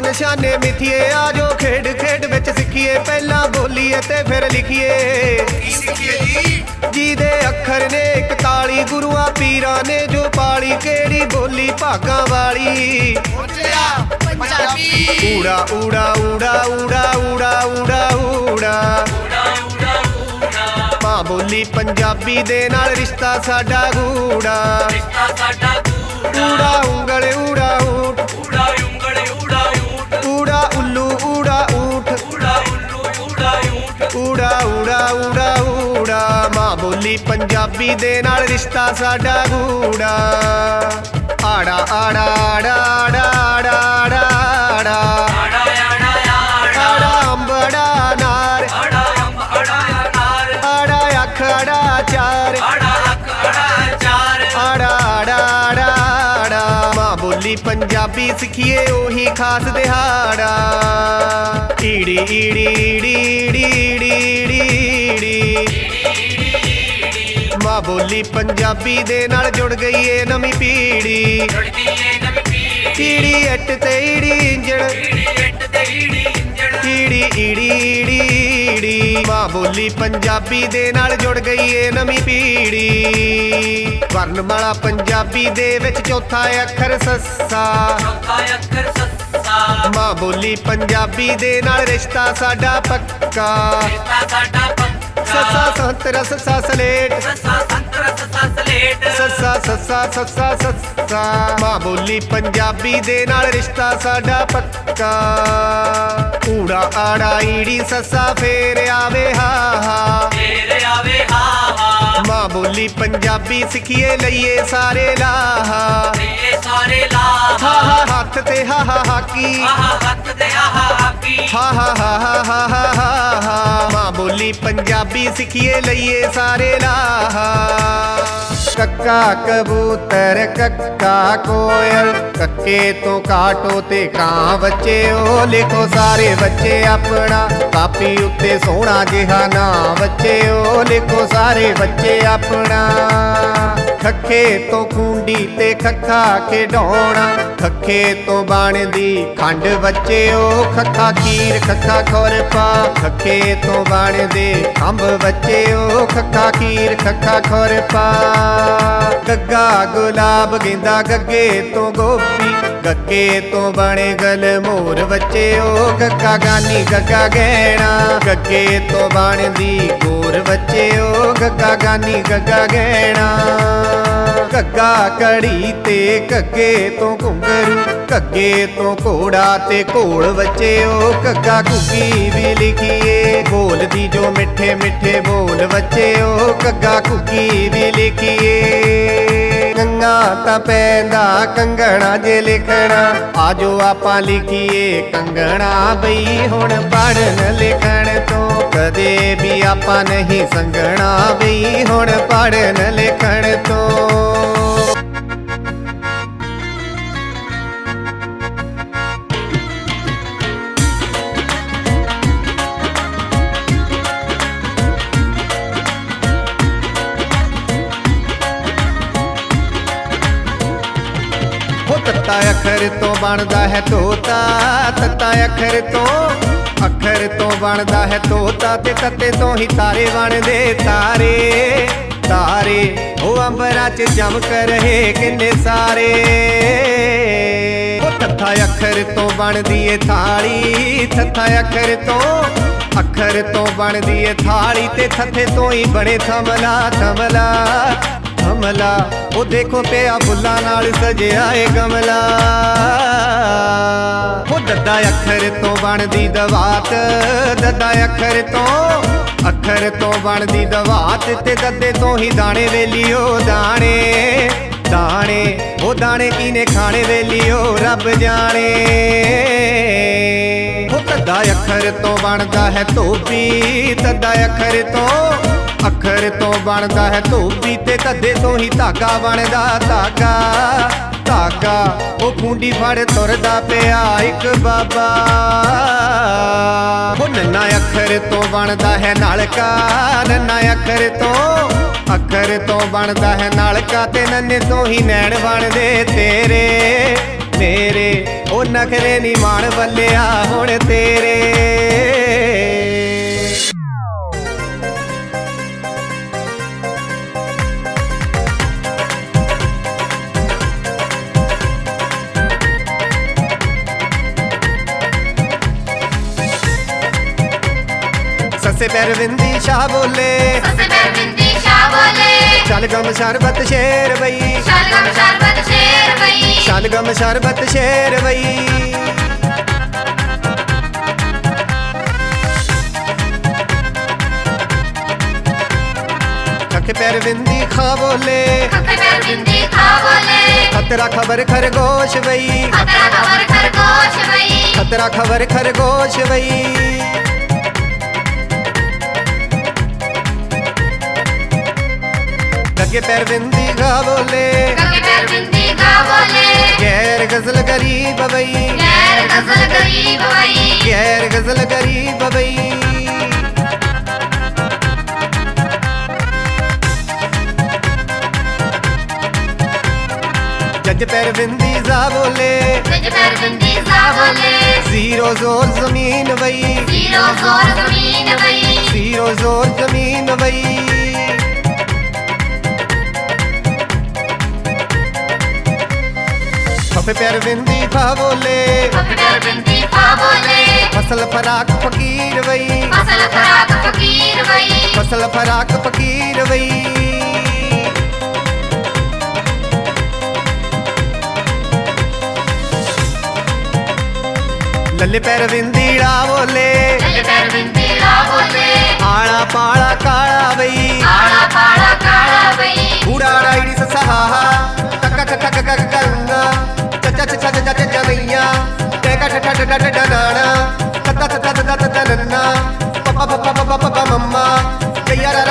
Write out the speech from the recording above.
ਨਿਸ਼ਾਨੇ ਮਿਥੀਏ ਆਜੋ ਖੇਡ ਖੇਡ ਵਿੱਚ ਸਿੱਖੀਏ। ਪਹਿਲਾਂ ਬੋਲੀਏ ਤੇ ਫਿਰ ਲਿਖੀਏ। ਕੀ ਸਿੱਖੀਏ ਜੀ? ਜਿਹਦੇ ਅੱਖਰ ਨੇ 41 ਗੁਰੂਆਂ ਪੀਰਾਂ ਨੇ ਜੋ ਪਾਲੀ ਕਿਹੜੀ ਬੋਲੀ ਭਾਗਾਂ ਵਾਲੀ? ਪੰਜਾਬੀ। ਊੜਾ ਊੜਾ ਊੜਾ ਊੜਾ ਊੜਾ ਊੜਾ ਊੜਾ। ਮਾਂ ਬੋਲੀ ਪੰਜਾਬੀ ਦੇ ਨਾਲ ਰਿਸ਼ਤਾ ਸਾਡਾ ਗੂੜਾ। ਊੜਾ ਉਂਗਲ ਊੜਾ ਊਠ ਮਾਂ ਬੋਲੀ ਪੰਜਾਬੀ ਦੇ ਨਾਲ ਰਿਸ਼ਤਾ ਸਾਡਾ ਗੂੜਾ। ਆੜਾ ਆੜਾ ਆੜਾ ਆੜਾ ਆੜਾ ਆੜਾ ਆੜਾ। ਆੜਾ ਅੰਬੜਾ ਨਾਰ ਆੜਾ ਅਖੜਾ ਚਾਰ ਆੜਾ ਆੜਾ ਆੜਾ ਆੜਾ। ਮਾਂ ਬੋਲੀ ਪੰਜਾਬੀ ਸਿੱਖੀਏ, ਉਹੀ ਖਾਸ ਦਿਹਾੜਾ। ਈੜੀ ਈੜੀ ਈੜੀ ਈੜੀ ਈੜੀ ਈੜੀ। ਮਾਂ ਬੋਲੀ ਪੰਜਾਬੀ ਦੇ ਨਾਲ ਜੁੜ ਗਈ ਏ ਨਵੀਂ ਪੀੜੀ ਈੜੀ ਇੱਟ ਤੇ ਈੜੀ ਇੰਜਣ। ਈੜੀ ਈੜੀ ਈੜੀ ਈੜੀ। ਮਾਂ ਬੋਲੀ ਪੰਜਾਬੀ ਦੇ ਨਾਲ ਜੁੜ ਗਈ ਏ ਨਵੀਂ ਪੀੜੀ ਵਰਨਮਾਲਾ ਪੰਜਾਬੀ ਦੇ ਵਿੱਚ ਚੌਥਾ ਅੱਖਰ ਸੱਸਾ। ਮਾਂ ਬੋਲੀ ਪੰਜਾਬੀ ਦੇ ਨਾਲ ਰਿਸ਼ਤਾ ਸਾਡਾ ਪੱਕਾ। ਸੱਸਾ ਸੰਤਰਾ ਸੱਸਾ ਸਲੇਟ। ਸੱਸਾ ਸੱਸਾ ਸੱਸਾ ਸੱਸਾ ਮਾਂ ਬੋਲੀ ਪੰਜਾਬੀ ਦੇ ਨਾਲ ਰਿਸ਼ਤਾ ਸਾਡਾ ਪੱਕਾ। ਊੜਾ ਆੜਾ ਈੜੀ ਸੱਸਾ ਫੇਰ ਆਵੇ ਹਾ ਹਾ। ਮਾਂ ਬੋਲੀ ਪੰਜਾਬੀ ਸਿੱਖੀਏ ਲਈਏ ਸਾਰੇ ਲਾਹਾ। ਲਈਏ ਸਾਰੇ ਲਾਹਾ। ਹਾ ਹਾ ਹੱਥ ਤੇ ਹਾ ਹਾ ਹਾਕੀ। ਹਾ ਹਾ ਹੱਥ ਤੇ ਹਾ ਹਾ ਹਾਕੀ। ਹਾ ਹਾ ਹਾ ਹਾ ਹਾ ਹਾ ਮਾਂ ਬੋਲੀ ਪੰਜਾਬੀ ਸਿੱਖੀਏ ਲਈਏ ਸਾਰੇ ਲਾਹਾ। ਕੱਕਾ ਕਬੂਤਰ, ਕੱਕਾ ਕੋਇਲ। ਕੱਕੇ ਤੋਂ ਕਾਟੋ ਤੇ ਕਾਂ ਬੱਚੇ ਉਹ ਲਿਖੋ ਸਾਰੇ ਬੱਚੇ ਆਪਣਾ। ਕਾਪੀ ਉੱਤੇ ਸੋਹਣਾ ਜਿਹਾ ਨਾਂ ਬੱਚੇ ਉਹ ਲਿਖੋ ਸਾਰੇ ਬੱਚੇ ਆਪਣਾ। ਖੱਖੇ ਤੋਂ ਕੁੰਡੀ ਤੇ ਖੱਖਾ ਖੇਡਾਉਣਾ ਖੱਖੇ ਤੋਂ ਬਣਦੀ ਖੰਡ ਬੱਚੇ ਉਹ ਖੱਖਾ ਖੀਰ, ਖੱਖਾ ਖੁਰਪਾ ਖੱਖੇ ਤੋਂ ਬਣਦੇ ਅੰਬ ਬੱਚੇ ਉਹ ਖੱਖਾ ਖੀਰ, ਖੱਖਾ ਖੁਰਪਾ ਗੱਗਾ ਗੁਲਾਬ ਗਿੰਦਾ ਗੱਗੇ ਤੋਂ ਗੋਪੀ, ਗੱਗੇ ਤੋਂ ਬਣੇ ਗਲ ਮੋਰ ਬੱਚੇ ਉਹ ਗੱਗਾ ਗਾਨੀ, ਗੱਗਾ ਗਹਿਣਾ। ਗੱਗੇ ਤੋਂ ਬਣਦੀ ਗੋਰ ਬੱਚੇ ਉਹ ਗੱਗਾ ਗਾਨੀ ਗੱਗਾ ਗਹਿਣਾ। ਗੱਗਾ ਕੜੀ ਤੇ ਕੱਗੇ ਤੋਂ ਘੁੰਗਰੂ ਕੱਗੇ ਤੋਂ ਘੋੜਾ ਤੇ ਘੋਲ ਬੱਚੇ ਉਹ ਗੱਗਾ ਘੁੱਗੀ ਵੀ ਲਿਖੀਏ ਬੋਲਦੀ ਜੋ ਮਿੱਠੇ ਮਿੱਠੇ ਬੋਲ ਬੱਚੇ ਉਹ ਗੱਗਾ ਘੁੱਗੀ ਵੀ ਲਿਖੀਏ। ਕੰਗਾ ਤਾਂ ਪੈਂਦਾ ਕੰਗਣਾ ਜੇ ਲਿਖਣਾ, ਆਜੋ ਆਪਾਂ ਲਿਖੀਏ ਕੰਗਣਾ ਬਈ ਹੁਣ ਪੜਨ ਲਿਖਣ ਤੋਂ। ਆਪਾਂ ਨਹੀਂ ਸੰਗਣਾ ਵੀ ਹੁਣ ਪੜਨ ਲਿਖਣ ਤੋਂ। ਉਹ ਅੱਖਰ ਤੋਂ ਬਣਦਾ ਹੈ ਤੋਤਾ, ਤੱਤਾ ਅੱਖਰ ਤੋਂ ਬਣਦਾ ਹੈ ਤੋਤਾ ਤੇ ਤੱਤੇ ਤੋਂ ਹੀ ਤਾਰੇ ਬਣਦੇ ਤਾਰੇ ਤਾਰੇ। ਉਹ ਅੰਬਰਾਂ 'ਚ ਚਮਕ ਰਹੇ ਕਿੰਨੇ ਸਾਰੇ। ਉਹ ਤੱਥਾ ਅੱਖਰ ਤੋਂ ਬਣਦੀ ਏ ਥਾਲੀ ਥੱਥਾ ਅੱਖਰ ਤੋਂ ਅੱਖਰ ਤੋਂ ਬਣਦੀ ਏ ਥਾਲੀ ਤੇ ਥੱਥੇ ਤੋਂ ਹੀ ਬਣੇ ਥਮਲਾ ਥਮਲਾ। ਹਮਲਾ ਉਹ ਦੇਖੋ ਪਿਆ ਫੁੱਲਾਂ ਨਾਲ ਸਜਿਆ ਏ ਗਮਲਾ। ਉਹ ਦੱਦਾ ਅੱਖਰ ਤੋਂ ਬਣਦੀ ਦਵਾਤ, ਦੱਦਾ ਅੱਖਰ ਤੋਂ ਅੱਖਰ ਤੋਂ ਬਣਦੀ ਦਵਾਤ ਤੇ ਦੱਦੇ ਤੋਂ ਹੀ ਦਾਣੇ ਵੇਲੀਓ ਦਾਣੇ। ਦਾਣੇ, ਉਹ ਦਾਣੇ ਕੀਨੇ ਖਾਣੇ ਵੇਲੀਓ ਰੱਬ ਜਾਣੇ। ਅੱਖਰ ਤੋਂ ਬਣਦਾ ਹੈ ਧੋਬੀ ਤੱਦਾ ਅੱਖਰ ਤੋਂ ਅੱਖਰ ਤੋਂ ਬਣਦਾ ਹੈ ਧੋਬੀ, ਤੇ ਤੱਦੇ ਤੋਂ ਹੀ ਧਾਗਾ ਬਣਦਾ ਧਾਗਾ ਧਾਗਾ। ਉਹ ਖੁੰਡੀ ਫੜ ਤੁਰਦਾ ਪਿਆ ਇੱਕ ਬਾਬਾ। ਉਹ ਨੰਨਾ ਅੱਖਰ ਤੋਂ ਬਣਦਾ ਹੈ ਨਲਕਾ, ਨੰਨਾ ਅੱਖਰ ਤੋਂ ਅੱਖਰ ਤੋਂ ਬਣਦਾ ਹੈ ਨਲਕਾ, ਤੇ ਨੰਨੇ ਤੋਂ ਹੀ ਨੈਣ ਬਣਦੇ ਤੇਰੇ, ਮੇਰੇ ਉਹ ਨਖਰੇ ਨੀ ਮਾਣ ਬੱਲਿਆ ਹੁਣ ਤੇਰੇ। ਸੱਸੇ ਪੈਰ ਵਿੰਦੀ ਸ਼ਾਹ ਬੋਲੇ। ਸੱਸੇ ਪੈਰ ਬਿੰਦੀ ਸ਼ਾਹ ਬੋਲੇ। ਚੱਲ ਗਮ ਸ਼ਰਬਤ ਸ਼ੇਰ ਬਈ। ਸ਼ਲਗਮ ਸ਼ਰਬਤ ਸ਼ੇਰ ਬਈ ਚੱਲ ਗਮ ਸ਼ਰਬਤ ਸ਼ੇਰ ਬਈ ਖੱਕੇ ਪੈਰ ਵਿੰਦੀ ਖਾ ਬੋਲੇ। ਖੱਬੇ ਪੈਰ ਬਿੰਦੀ ਖਾ ਬੋਲੇ। ਖਤਰਾ ਖਬਰ ਖਰਗੋਸ਼ ਬਈ ਖਤਰਾ ਖਬਰ ਖਰਗੋਸ਼ ਬਈ ਖਤਰਾ ਖਬਰ ਖਰਗੋਸ਼ ਬਈ ਲੱਗੇ ਪੈਰ ਵਿੰਦੀ ਗਾ ਬੋਲੇ। ਖੱਬੇ ਪੈਰ ਬਿੰਦੀ ਖਾ ਬੋਲੇ ਗੈਰ ਗਜ਼ਲ ਗਰੀਬ ਬਈ ਗੈਰ ਗਜ਼ਲ ਗਰੀਬ ਬਈ ਗੈਰ ਗਜ਼ਲ ਗਰੀਬ ਬਈ ਜੱਜ ਪੈਰ ਬਿੰਦੀ ਜ਼ੀਰੋ ਜ਼ੋਰ ਜ਼ਮੀਨ ਬਈ ਜ਼ੀਰੋ ਜ਼ੋਰ ਜ਼ਮੀਨ ਬਈ ਫਾ ਬੋਲੇ ਖੱਬੇ ਪੈਰ ਬਿੰਦੀ ਬੋਲੇ ਫਸਲ ਫਰਾਕ ਫਕੀਰ ਬਈ ਫਸਲ ਖਰਾਕ ਫਕੀਰ ਬਈ ਫਸਲ ਫਰਾਕ ਫਕੀਰ ਬਈ ਲੱਲੇ ਪੈਰ ਵਿੰਦੀੜਾ ਬੋਲੇ ਸੱਜੇ ਪੈਰ ਬਿੰਦੀ నాన్న జయ రల